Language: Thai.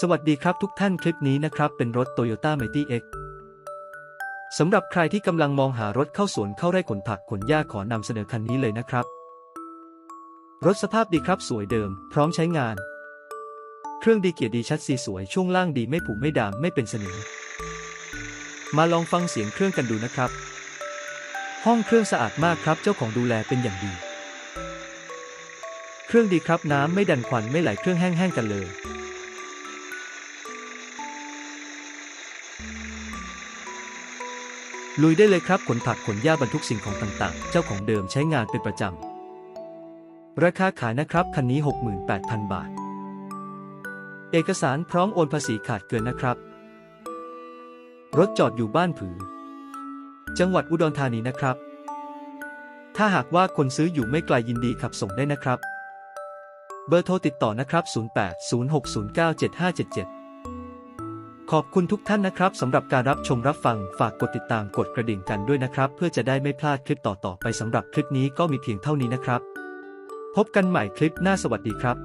สวัสดีครับทุกท่านคลิปนี้นะครับเป็นรถ Toyota Mighty X สำหรับใครที่กำลังมองหารถเข้าสวนเข้าไร่ขนผักขนหญ้าขอนำเสนอคันนี้เลยนะครับ รถสภาพดีครับสวยเดิม พร้อมใช้งาน เครื่องดีเกียร์ดีชัดซีสวยช่วงล่างดีไม่ผุไม่ด่ามไม่เป็นสนิมมาลองฟังเสียงเครื่องกันดูนะครับ ห้องเครื่องสะอาดมากครับเจ้าของดูแลเป็นอย่างดี เครื่องดีครับน้ำไม่ดันควันไม่ไหลเครื่องแห้งๆกันเลย ลุยได้เลยครับขนผักขนหญ้าบรรทุกสิ่งของต่างๆ เจ้าของเดิมใช้งานเป็นประจำ ราคาขายนะครับ คันนี้ 68,000 บาท เอกสารพร้อมโอนภาษีขาดเกินนะครับ รถจอดอยู่บ้านผือ จังหวัดอุดรธานีนะครับ ถ้าหากว่าคนซื้ออยู่ไม่ไกลยินดีขับส่งได้นะครับ เบอร์โทรติดต่อนะครับ 0806097577 ขอบคุณทุกท่านนะครับสำหรับการรับชมรับฟังฝากกดติดตามกดกระดิ่งกันด้วยนะครับ เพื่อจะได้ไม่พลาดคลิปต่อๆไปสำหรับคลิปนี้ก็มีเพียงเท่านี้นะครับ พบกันใหม่คลิปหน้าสวัสดีครับ